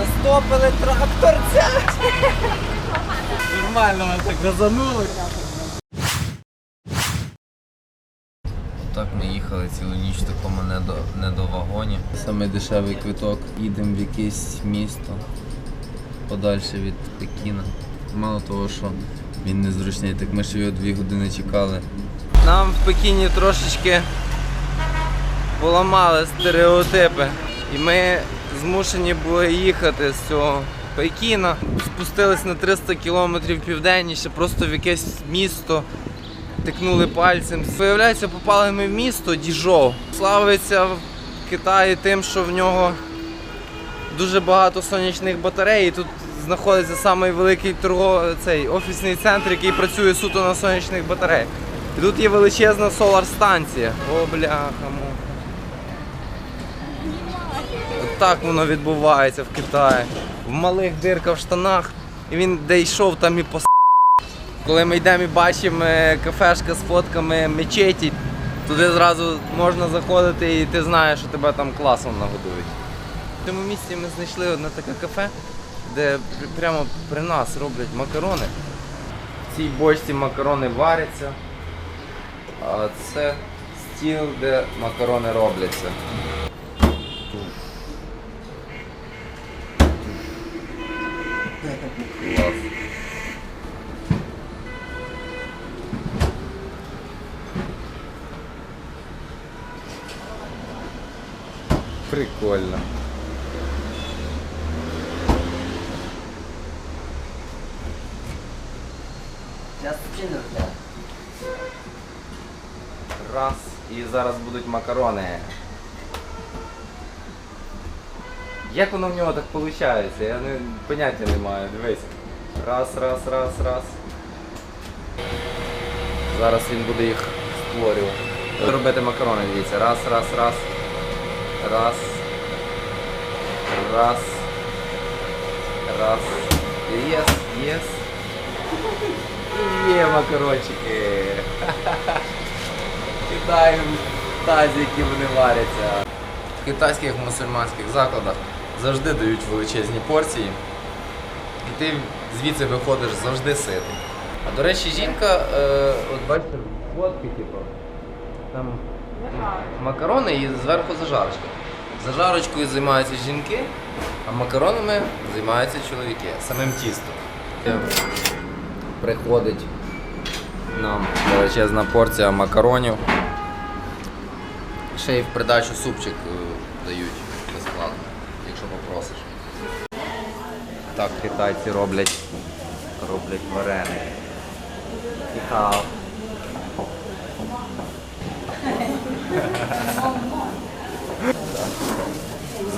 Застопили тракторця. Нормально мене так газанули. Так ми їхали цілу ніч в такому недо, недовагоні. Саме дешевий квиток. Їдемо в якесь місто подальше від Пекіна. Мало того, що він незручний, так ми ще його дві години чекали. Нам в Пекіні трошечки поламали стереотипи. І ми змушені були їхати з цього Пекіна. Спустились на 300 кілометрів південніше, просто в якесь місто. Тикнули пальцем. Виявляється, попали ми в місто Діжоу. Славиться в Китаї тим, що в нього дуже багато сонячних батарей. І тут знаходиться самий великий торговий цей офісний центр, який працює суто на сонячних батареях. І тут є величезна солар-станція. О, бляха. му. От так воно відбувається в Китаї. В малих дирках в штанах. І він де йшов, там і пос. Коли ми йдемо і бачимо е, кафешка з фотками мечеті, туди зразу можна заходити і ти знаєш, що тебе там класом нагодують. В цьому місці ми знайшли одне таке кафе, де прямо при нас роблять макарони. В цій бочці макарони варяться, а це стіл, де макарони робляться. Клас. Прикольно. Раз. І зараз будуть макарони. Як воно в нього так виходить? Я не, поняття не маю. Дивись. Раз, раз, раз, раз. Зараз він буде їх створювати. Робити макарони, дивіться. Раз, раз, раз. Раз. Раз. Раз. Єс, єс. Є макарончики. Кидаємо в тазі, які вони варяться. В китайських мусульманських закладах завжди дають величезні порції. І ти звідси виходиш завжди ситий. А до речі, жінка, е, от бачите, фотки, типу, там макарони і зверху зажарочка. Зажарочкою займаються жінки, а макаронами займаються чоловіки, самим тістом. Приходить нам величезна порція макаронів. Ще й в придачу супчик е, дають безплатно, якщо попросиш. Так китайці роблять, роблять вареники. Іхао.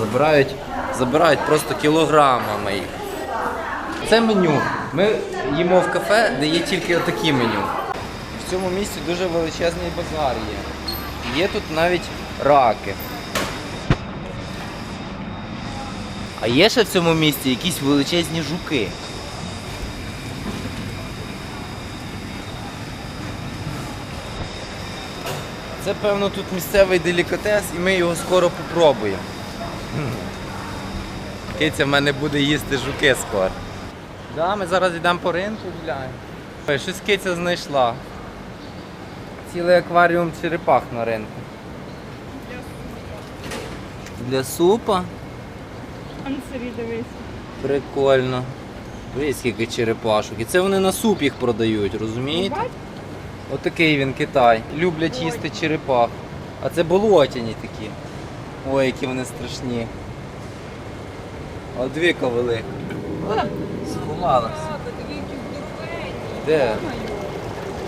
Забирають, забирають просто кілограмами їх. Це меню. Ми їмо в кафе, де є тільки отакі меню. В цьому місці дуже величезний базар є. Є тут навіть раки. А є ще в цьому місці якісь величезні жуки. Це, певно, тут місцевий делікатес і ми його скоро попробуємо. Киця в мене буде їсти жуки скоро. Да, ми зараз йдемо по ринку гуляємо. Щось киця знайшла. Цілий акваріум черепах на ринку. Для супа? Панцирі дивись. Прикольно. Дивись, скільки черепашок. І це вони на суп їх продають, розумієте? Отакий він Китай. Люблять їсти черепах. А це болотяні такі. Ой, які вони страшні. А двіка велика. Сховалася. Де?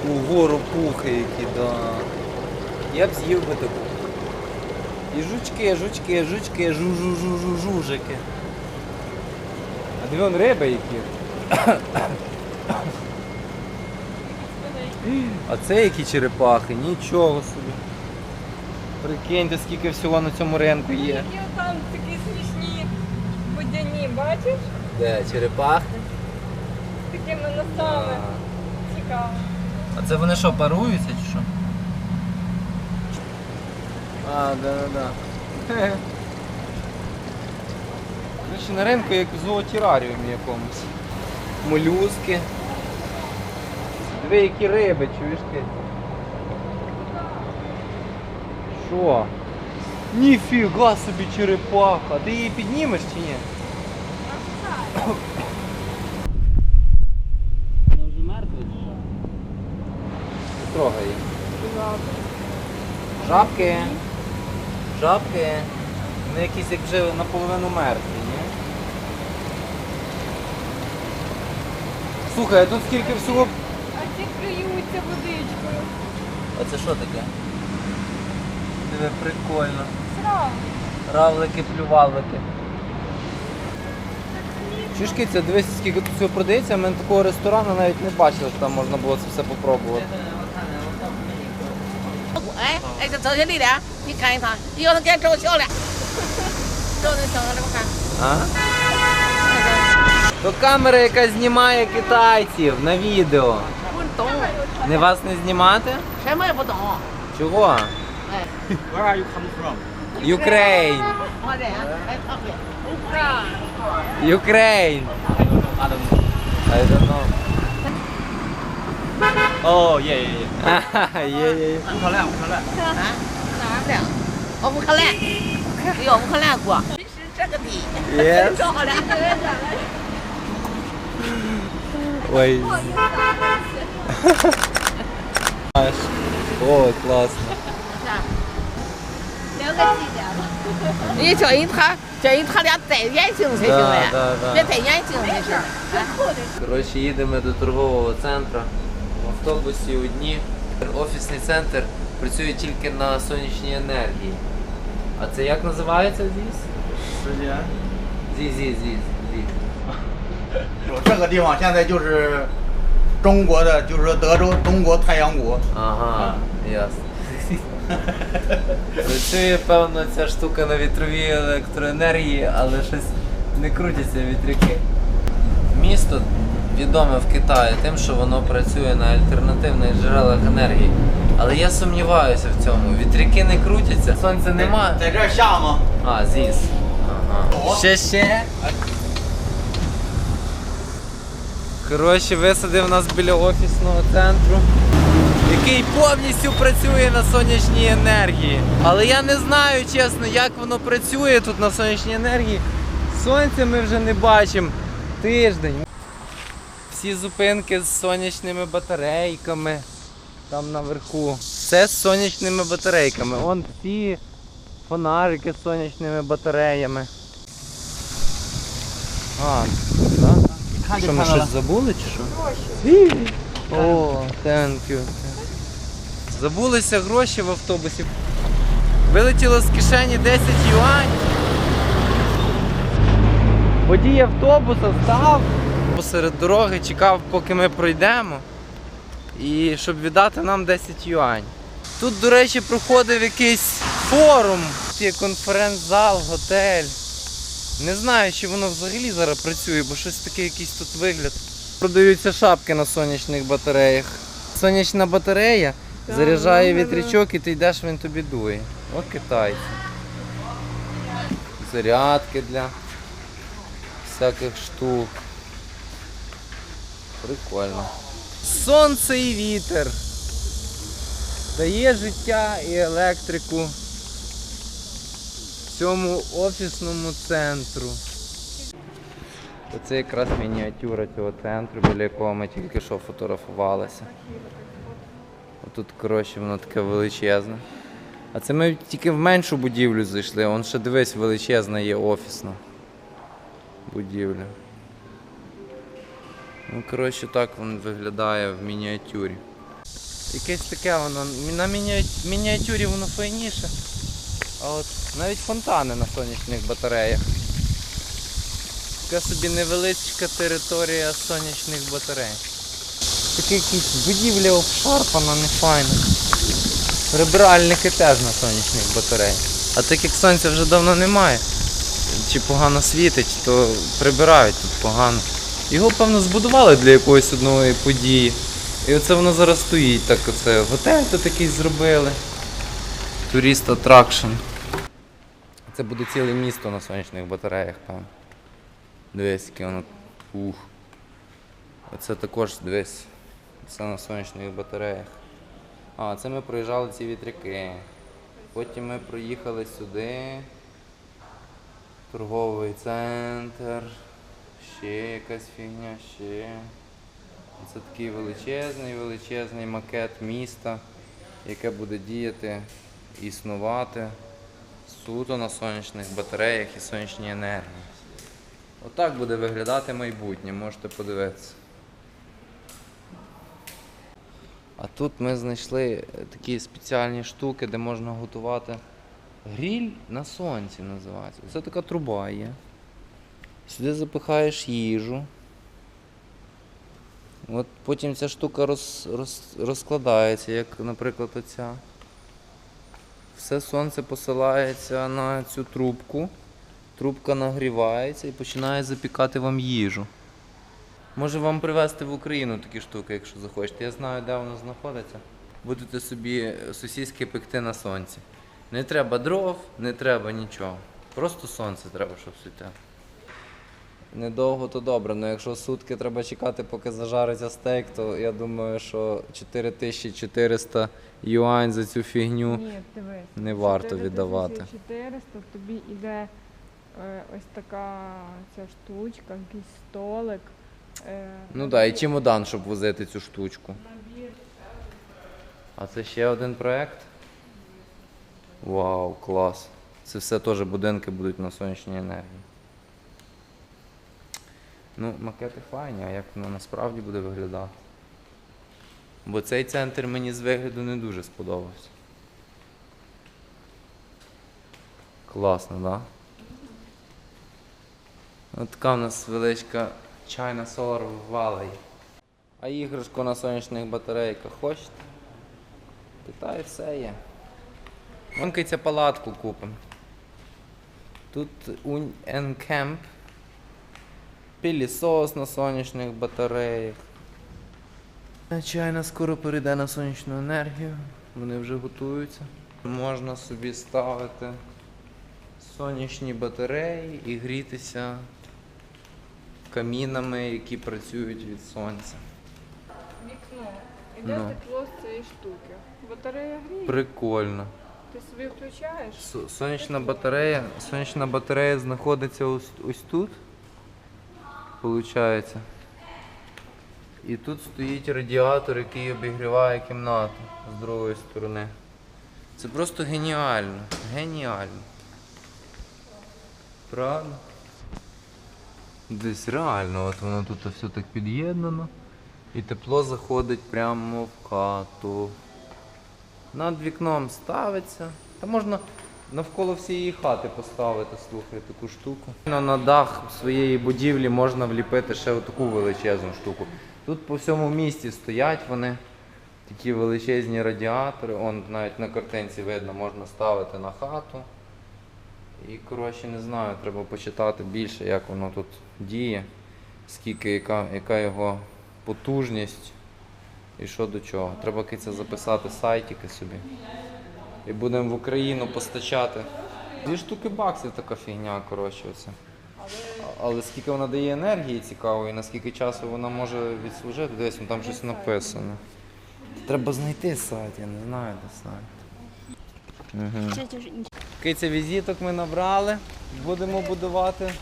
Угору пухи які, да. Я б з'їв би таку. І жучки, жучки, жучки, жу-жу-жу-жу-жужики. А дві он риби які. А це які черепахи, нічого собі. Прикиньте, скільки всього на цьому ринку є. Які там такі смішні водяні, бачиш? Де, черепахи? З такими носами. Цікаво. А це вони що, паруються чи що? А, да, да, да. Коротше, на ринку як в зоотераріумі якомусь. Молюски. Диви, які риби, чуєш ти? Що? Ніфіга собі черепаха. Ти її піднімеш чи ні? Вона вже мертва чи що? Не трогай її. Жабки. Жабки. Вони якісь як вже наполовину мертві, ні? Слухай, а тут скільки всього. А ці клюються водичкою. А це що таке? диви, прикольно. Равлики, плювалики. Чушки, це дивись, скільки тут цього продається, ми такого ресторану навіть не бачили, що там можна було це все попробувати. А? То камера, яка знімає китайців на відео. Не вас не знімати? Чого? Where are you come from? Ukraine. Ukraine. Ukraine. I don't know. I don't know. Oh yeah yeah yeah. Ah yeah yeah. Không có lẽ, không có lẽ. Hả? Làm lẽ. Không có Yes. Ой. Oh, классно. класно. 留个纪念吧。你叫人他，叫人他俩戴眼镜才行Да, 嘞 да, да.，别戴眼镜才行。 Коротше, їдемо до торгового центру. В автобусі одні. Офісний центр працює тільки на сонячній енергії. А це як називається зіс? 时间。 Зі, зі, зі, зі. 这个地方现在就是中国的，就是说德州中国太阳谷。 Ага, ясно. Працює, певно, ця штука на вітровій електроенергії, але щось не крутяться вітряки. Місто відоме в Китаї тим, що воно працює на альтернативних джерелах енергії. Але я сумніваюся в цьому. Вітряки не крутяться, сонця немає. А, зіс. Ага. Ще ще. Коротше, висадив нас біля офісного центру який повністю працює на сонячній енергії. Але я не знаю, чесно, як воно працює тут на сонячній енергії. Сонця ми вже не бачимо тиждень. Всі зупинки з сонячними батарейками там наверху. Це з сонячними батарейками. Вон всі фонарики з сонячними батареями. А, так? Що ми щось забули чи що? О, thank you. Забулися гроші в автобусі. Вилетіло з кишені 10 юань. Водій автобуса став посеред дороги, чекав, поки ми пройдемо. І щоб віддати нам 10 юань. Тут, до речі, проходив якийсь форум, є конференц-зал, готель. Не знаю, чи воно взагалі зараз працює, бо щось таке якийсь тут вигляд. Продаються шапки на сонячних батареях. Сонячна батарея заряджає вітрячок і ти йдеш, він тобі дує. О, китайці. Зарядки для всяких штук. Прикольно. Сонце і вітер. Дає життя і електрику цьому офісному центру. Оце якраз мініатюра цього центру, біля якого ми тільки що фотографувалися. Отут, коротше, воно таке величезне. А це ми тільки в меншу будівлю зайшли, он ще дивись, величезна є офісна будівля. Ну, коротше, так він виглядає в мініатюрі. Якесь таке воно. На міні- мініатюрі воно файніше. А от навіть фонтани на сонячних батареях. Така собі невеличка територія сонячних батарей. Така якась будівля обшарпана, не файна. Прибиральники теж на сонячних батареях. А так як сонця вже давно немає, чи погано світить, то прибирають тут погано. Його, певно, збудували для якоїсь одної події. І оце воно зараз стоїть. Так оце готель тут такий зробили. Турист атракшн. Це буде ціле місто на сонячних батареях, певно. Дивись, яке воно. Ух. Оце також дивись. Це на сонячних батареях. А, це ми проїжджали ці вітряки. Потім ми проїхали сюди. Торговий центр. Ще якась фігня, ще. Це такий величезний, величезний макет міста, яке буде діяти, існувати суто на сонячних батареях і сонячній енергії. Отак буде виглядати майбутнє, можете подивитися. А тут ми знайшли е, такі спеціальні штуки, де можна готувати гріль на сонці називається. Це така труба є. Сюди запихаєш їжу. От потім ця штука роз, роз, розкладається, як, наприклад, оця. Все сонце посилається на цю трубку. Трубка нагрівається і починає запікати вам їжу. Може вам привезти в Україну такі штуки, якщо захочете. Я знаю, де воно знаходиться. Будете собі сусідське пекти на сонці. Не треба дров, не треба нічого. Просто сонце треба, щоб світило. Недовго то добре, але якщо сутки треба чекати, поки зажариться стейк, то я думаю, що 4400 юань за цю фігню. Ні, дивись. Не варто віддавати. 400 тобі йде е, ось така ця штучка, якийсь столик. Ну так, і чемодан, щоб возити цю штучку. А це ще один проект. Вау, клас. Це все теж будинки будуть на сонячній енергії. Ну, макети файні, а як воно насправді буде виглядати? Бо цей центр мені з вигляду не дуже сподобався. Класно, так? Да? Така в нас величка China Solar Valley. А іграшку на сонячних батарейках хочете? Питаю, все є. Монкиця палатку купимо. Тут Енкемп. Пілісос на сонячних батареях. Чайна скоро перейде на сонячну енергію. Вони вже готуються. Можна собі ставити сонячні батареї і грітися камінами, які працюють від сонця. Вікно. Іде Ну. тепло з цієї штуки. Батарея гріє. Прикольно. Ти собі включаєш. Со- Сонячна батарея, сонячна батарея знаходиться ось, ось тут. Получається. І тут стоїть радіатор, який обігріває кімнату з другої сторони. Це просто геніально. Геніально. Правда? Десь реально, от воно тут все так під'єднано. І тепло заходить прямо в хату. Над вікном ставиться. Та можна навколо всієї хати поставити, слухай, таку штуку. На дах своєї будівлі можна вліпити ще таку величезну штуку. Тут по всьому місті стоять вони, такі величезні радіатори. Он навіть на картинці видно, можна ставити на хату. І коротше не знаю, треба почитати більше, як воно тут діє, скільки, яка, яка його потужність. І що до чого? Треба киця записати сайтики собі. І будемо в Україну постачати. Дві штуки баксів така фігня, коротше, оце. Але скільки вона дає енергії цікаво, і наскільки часу вона може відслужити, десь там щось написано. Треба знайти сайт, я не знаю, де сайт. Угу. Киця візиток ми набрали. Будемо будувати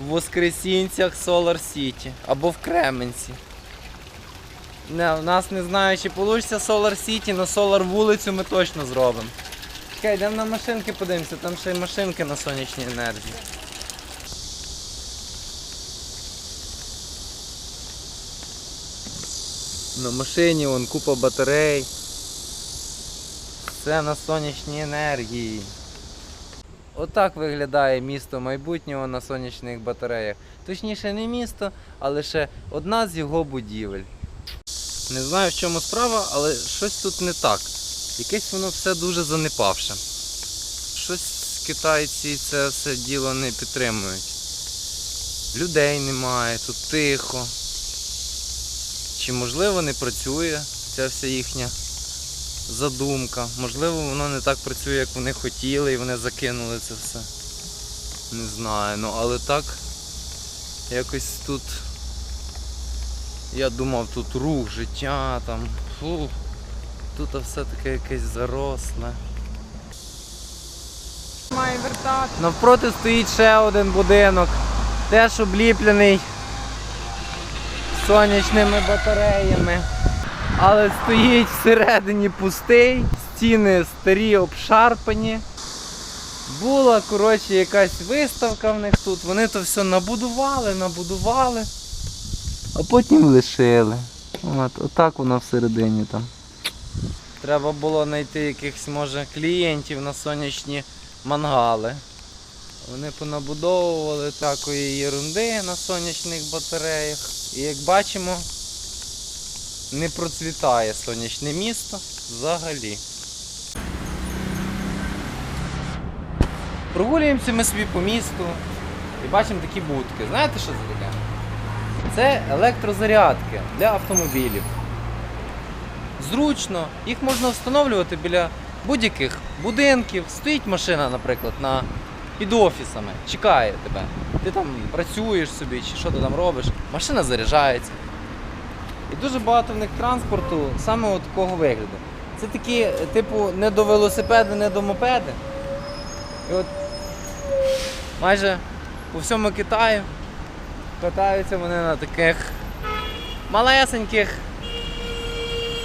в Воскресінцях Solar City або в Кременці. Не, У нас не знаю, чи вийде Solar City, але Solar вулицю ми точно зробимо. Окей, йдемо на машинки подивимося, там ще й машинки на сонячній енергії. На машині вон купа батарей. Все на сонячній енергії. Отак виглядає місто майбутнього на сонячних батареях. Точніше, не місто, а лише одна з його будівель. Не знаю, в чому справа, але щось тут не так. Якесь воно все дуже занепавше. Щось китайці це все діло не підтримують. Людей немає, тут тихо. Чи можливо не працює ця вся їхня задумка. Можливо, воно не так працює, як вони хотіли, і вони закинули це все. Не знаю, ну але так Якось тут. Я думав, тут рух, життя там. Фу. Тут все таке якесь заросле. Має вертати. Навпроти стоїть ще один будинок, теж обліплений сонячними батареями. Але стоїть всередині пустий, стіни старі, обшарпані. Була, коротше, якась виставка в них тут. Вони то все набудували, набудували, а потім лишили. От, отак воно всередині там. Треба було знайти якихось, може, клієнтів на сонячні мангали. Вони понабудовували такої єрунди на сонячних батареях. І як бачимо, не процвітає сонячне місто взагалі. Прогулюємося ми собі по місту і бачимо такі будки. Знаєте, що це таке? Це електрозарядки для автомобілів. Зручно, їх можна встановлювати біля будь-яких будинків. Стоїть машина, наприклад, на, під офісами, чекає тебе. Ти там працюєш собі чи що ти там робиш, машина заряджається. І дуже багато в них транспорту саме от такого вигляду. Це такі, типу, не до велосипеди, не до мопеди. І от майже по всьому Китаю катаються вони на таких малесеньких,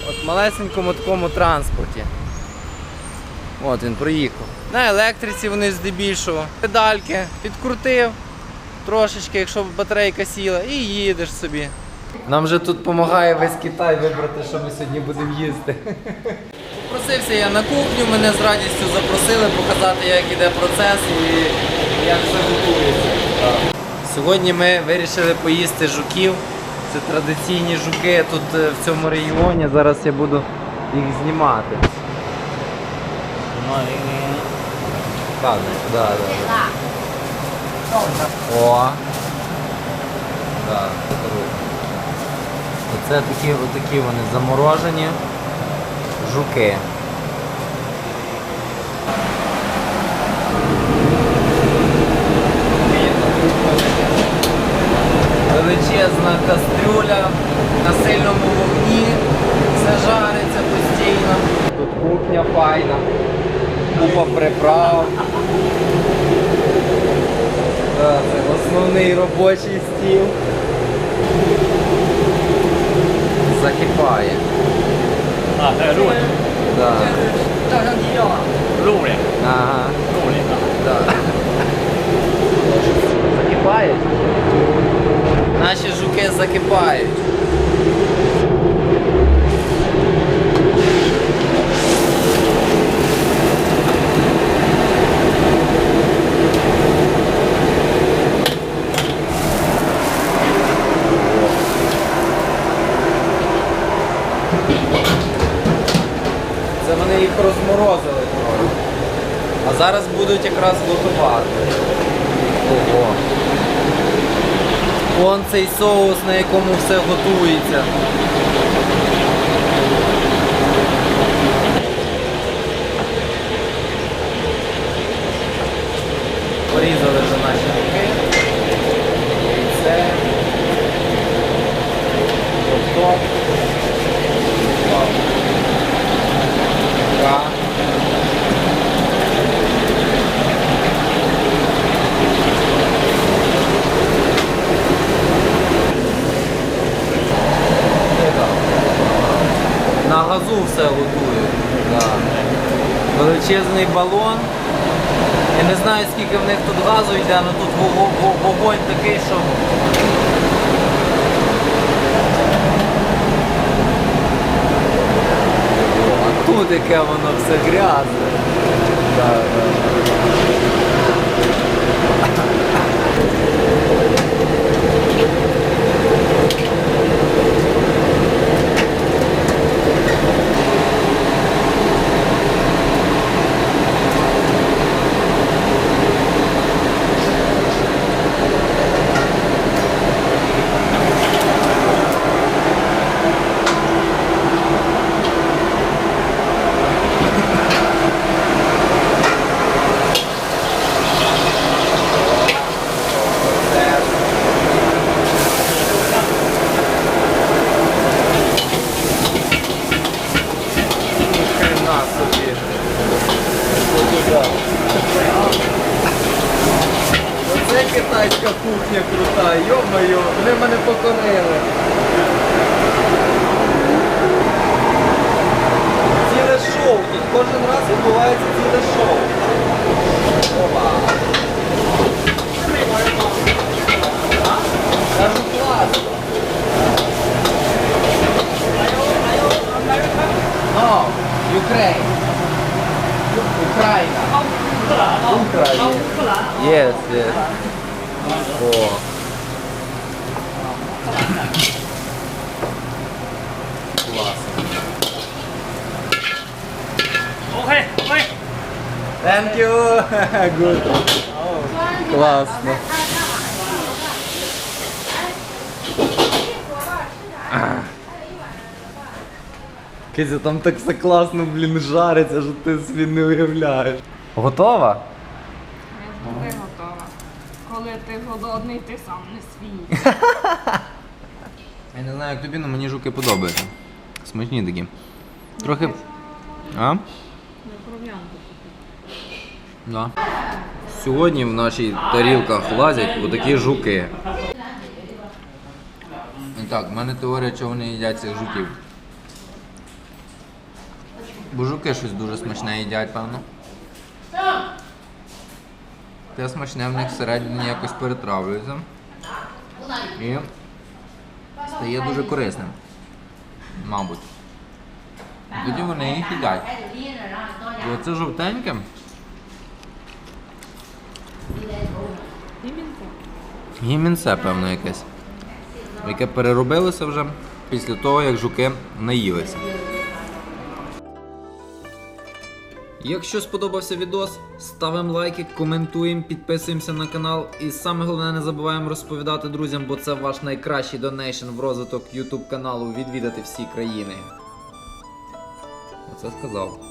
от малесенькому такому транспорті. От він проїхав. На електриці вони здебільшого. Педальки підкрутив трошечки, якщо батарейка сіла, і їдеш собі. Нам же тут допомагає весь Китай вибрати, що ми сьогодні будемо їсти. Попросився я на кухню, мене з радістю запросили показати, як іде процес і як все готується. Сьогодні ми вирішили поїсти жуків. Це традиційні жуки тут е, в цьому регіоні. Зараз я буду їх знімати. Так, да, да, да. О. Так, круто. Оце такі, отакі вони заморожені жуки. Величезна кастрюля на сильному вогні, все жариться постійно. Тут кухня файна, купа приправ. Так, Це основний робочий стіл. 它就坏。啊，还有录呢。对啊。照相机要吗？录呢。啊。录呢。对啊。它就坏。那这书 case 就坏。Їх трохи. А зараз будуть якраз готувати. Ого. Вон цей соус, на якому все готується. Порізали вже наші руки. Яйце. Тобто. Вау. Ка. На газу все готують. Да. Величезний балон. Я не знаю скільки в них тут газу йде, але тут во- во- вогонь такий, що. А тут яке воно все грязне. Да, да. Кизя, там так все класно, блін, жариться, що ти собі не уявляєш. Готова? Я завжди готова. Коли ти голодний, ти сам не свій. Я не знаю, як тобі, але мені жуки подобаються. Смачні такі. Трохи. А? Да. Сьогодні в нашій тарілках лазять отакі жуки. І так, в мене теорія, чого вони їдять цих жуків. Бо жуки щось дуже смачне їдять, певно. Те смачне в них всередині якось перетравлюється. І стає дуже корисним. Мабуть. Тоді вони їх їдять. І оце жовтеньке. Гімінце, певно, якесь. Яке переробилося вже після того, як жуки наїлися. Якщо сподобався відос, ставимо лайки, коментуємо, підписуємося на канал. І саме головне не забуваємо розповідати друзям, бо це ваш найкращий донейшн в розвиток YouTube каналу відвідати всі країни. Оце сказав.